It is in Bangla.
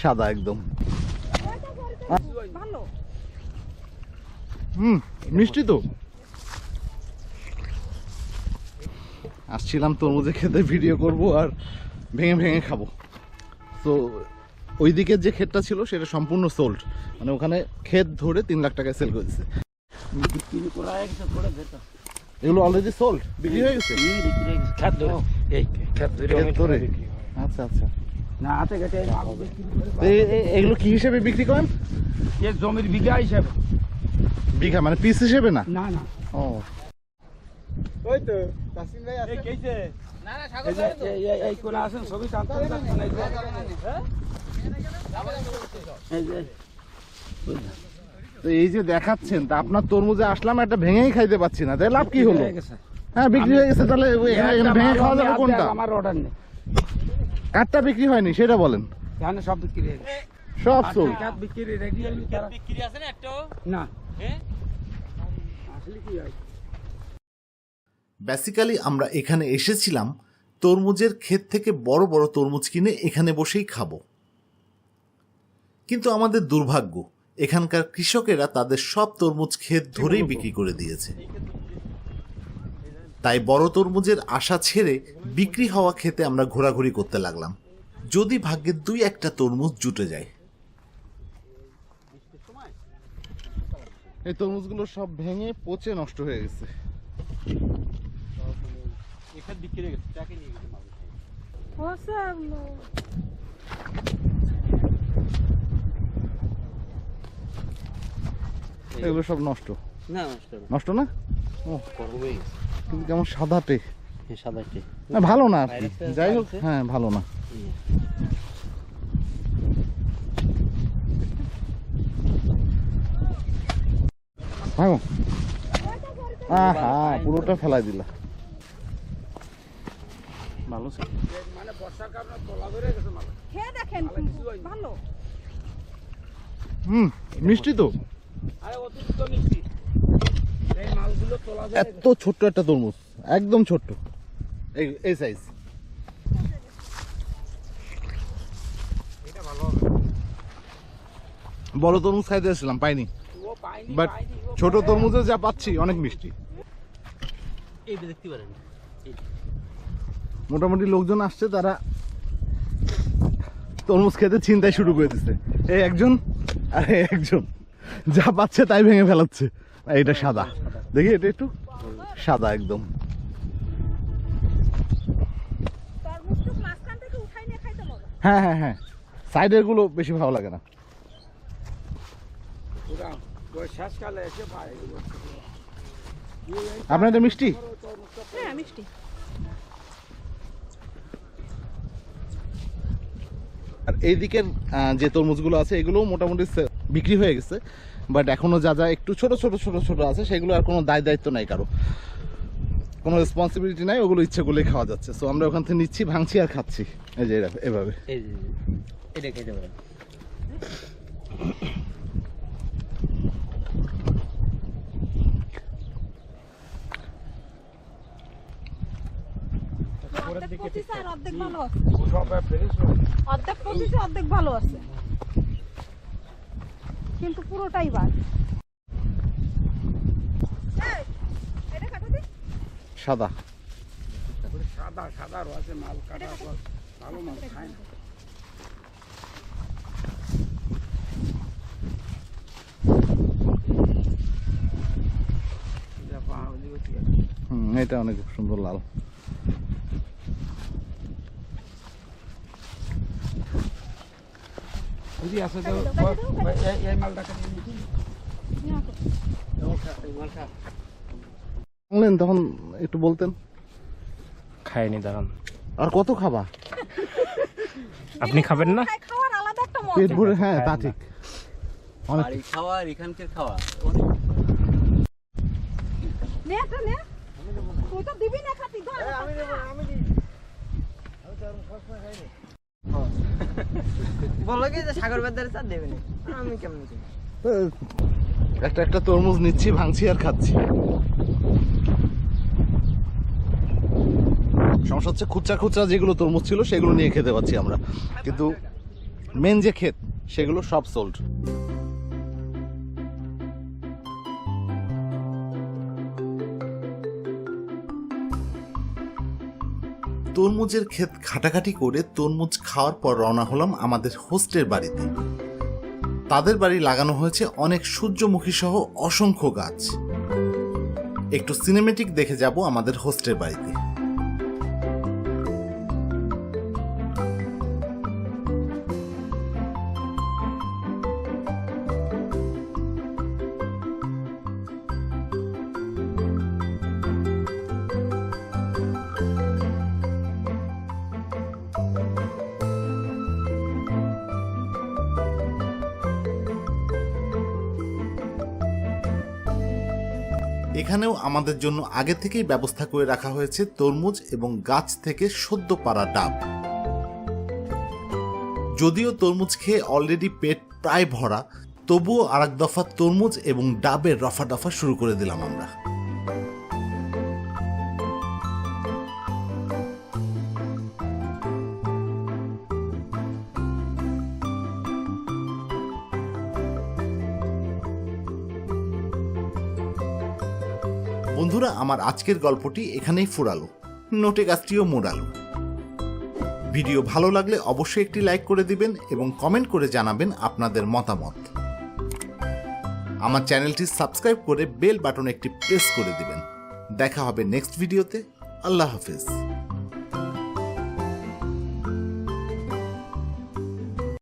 সাদা একদম। ভালো। হুম মিষ্টি তো। আসছিলাম তরমুজে খেতে ভিডিও করব আর ভেঙে ভেঙে খাব। তো ওই দিকের যে ক্ষেতটা ছিল সেটা সম্পূর্ণ সোল্ড মানে ওখানে ক্ষেত ধরে তিন লাখ টাকায় সেল করে দিচ্ছে বিক্রি করা গেছে করে যেটা এগুলো অলরেডি সোল্ড বিক্রি হয়ে গেছে বিক্রি হয়ে গেছে এই ধরে হয়। আচ্ছা আচ্ছা না হাতে ঘাটে আগে বিক্রি করে তো এ- এ- এগুলো কি হিসেবে বিক্রি করেন এ জমির বিঘা হিসাবে বিঘা মানে পিস হিসেবে না না না ও ওই তো তাসিম ভাই আছে এই কোন আছেন ছবি টানতে টানতে এই এই যে তো এই যে দেখাচ্ছেন তা আপনার তরমুজে আসলাম একটা ভেঙেই খাইতে পাচ্ছি না। তাই লাভ কি হলো? হ্যাঁ বিক্রি হয়ে গেছে তাহলে ওই এখানে এখানে ভেঙে খাওয়া যাবে কোনটা? আমার অর্ডার নেই। কাঠটা বিক্রি হয়নি সেটা বলেন। এখানে সব বিক্রি হয়ে গেছে। সব বিক্রি রেডি বিক্রি আছে না না। হ্যাঁ আসলে কি হয়? বেসিক্যালি আমরা এখানে এসেছিলাম তরমুজের ক্ষেত থেকে বড় বড় তরমুজ কিনে এখানে বসেই খাব। কিন্তু আমাদের দুর্ভাগ্য এখানকার কৃষকেরা তাদের সব তরমুজ ক্ষেত ধরেই বিক্রি করে দিয়েছে। তাই বড় তরমুজের আশা ছেড়ে বিক্রি হওয়া খেতে আমরা ঘোরাঘুরি করতে লাগলাম। যদি ভাগ্যের দুই একটা তরমুজ জুটে যায়। এই তরমুজগুলো সব ভেঙে পচে নষ্ট হয়ে গেছে। এখানে বিক্রি হয়ে গেছে ট্রাকে নিয়ে গেছে মাল What's up, Mo? এগুলো সব নষ্ট। না নষ্ট না। ও করবেই কিন্তু কেমন সাদাটে সাদাটি না ভালো না আর কি। যাই হোক হ্যাঁ ভালো না। ভাঙো আহা পুরোটা ফেলাই দিলা। ভালো ছিল। মানে বর্ষার কারণে তলা ধরে গেছে খেয়ে দেখেন ভালো। হুম মিষ্টি তো? এত ছোট্ট একটা তরমুজ একদম ছোট্ট। এই এই সাইজ বড় তরমুজ খাইতে এসেছিলাম পাইনি। বাট ছোট তরমুজে যা পাচ্ছি অনেক মিষ্টি। দেখতে পারেন। মোটামুটি লোকজন আসছে তারা তরমুজ খেতে চিন্তাই শুরু করে দিচ্ছে এই একজন আর একজন। যা পাচ্ছে তাই ভেঙে ফেলাচ্ছে। এটা সাদা। দেখি এটা একটু সাদা একদম। তরমুজটা মাঝখান থেকে উঠাই নিয়ে খাইতে মজা। হ্যাঁ হ্যাঁ হ্যাঁ। সাইডেরগুলো বেশি ভালো লাগে না। এটা মিষ্টি? হ্যাঁ মিষ্টি। আর এই দিকের আহ, যে তরমুজগুলো আছে এগুলো মোটামুটি বিক্রি হয়ে গেছে বাট এখনও যা যা একটু ছোট ছোট ছোট ছোট আছে সেগুলো আর কোনো দায় দায়িত্ব নাই কারও। কোনো রেসপন্সিবিলিটি নাই ওগুলো ইচ্ছে করলেই খাওয়া যাচ্ছে। সো আমরা ওখান থেকে নিচ্ছি ভাঙছি আর খাচ্ছি। এই যে এভাবে। এটা খেতে পারেন অর্ধেক আর অর্ধেক ভালো আছে। অর্ধেক অর্ধেক ভালো আছে। কিন্তু পুরোটাই বাদ। সাদা। সাদা সাদা রয়েছে মাল কাটা ভালো মাল খায় না। এটা অনেক সুন্দর লাল। যদি আছে তো। এই- মালটা তখন একটু বলতেন। খাইনি দাঁড়ান। আর কত খাবা? আপনি খাবেন না? খাই আলাদা একটা পেট ভরে হ্যাঁ তা ঠিক। অনেক খাওয়া আর এখানকার খাওয়া। নে একটা নে। তুই তো দিবি না খাতি। আমি দেব আমি বলো কি যে সাগর বাদারে একটা একটা তরমুজ নিচ্ছি, ভাঙছি আর খাচ্ছি। সমস্যা হচ্ছে খুচরা খুচরা যেগুলো তরমুজ ছিল, সেগুলো নিয়ে খেতে পাচ্ছি আমরা। কিন্তু মেন যে ক্ষেত, সেগুলো সব সোল্ড তরমুজের ক্ষেত ঘাটাঘাটি করে তরমুজ খাওয়ার পর রওনা হলাম আমাদের হোস্টের বাড়িতে। তাদের বাড়ি লাগানো হয়েছে অনেক সূর্যমুখী সহ অসংখ্য গাছ। একটু সিনেমেটিক দেখে যাব আমাদের হোস্টের বাড়িতে। এখানেও আমাদের জন্য আগে থেকেই ব্যবস্থা করে রাখা হয়েছে তরমুজ এবং গাছ থেকে সদ্য পাড়া ডাব। যদিও তরমুজ খেয়ে অলরেডি পেট প্রায় ভরা, তবুও আর এক দফা তরমুজ এবং ডাবের রফা ডফা শুরু করে দিলাম আমরা। বন্ধুরা, আমার আজকের গল্পটি এখানেই ফুরালো। নোটে গাছটিও মোড়ালো। ভিডিও ভালো লাগলে অবশ্যই একটি লাইক করে দিবেন এবং কমেন্ট করে জানাবেন আপনাদের মতামত। আমার চ্যানেলটি সাবস্ক্রাইব করে বেল বাটন একটি প্রেস করে দিবেন। দেখা হবে নেক্সট ভিডিওতে। আল্লাহ হাফিজ।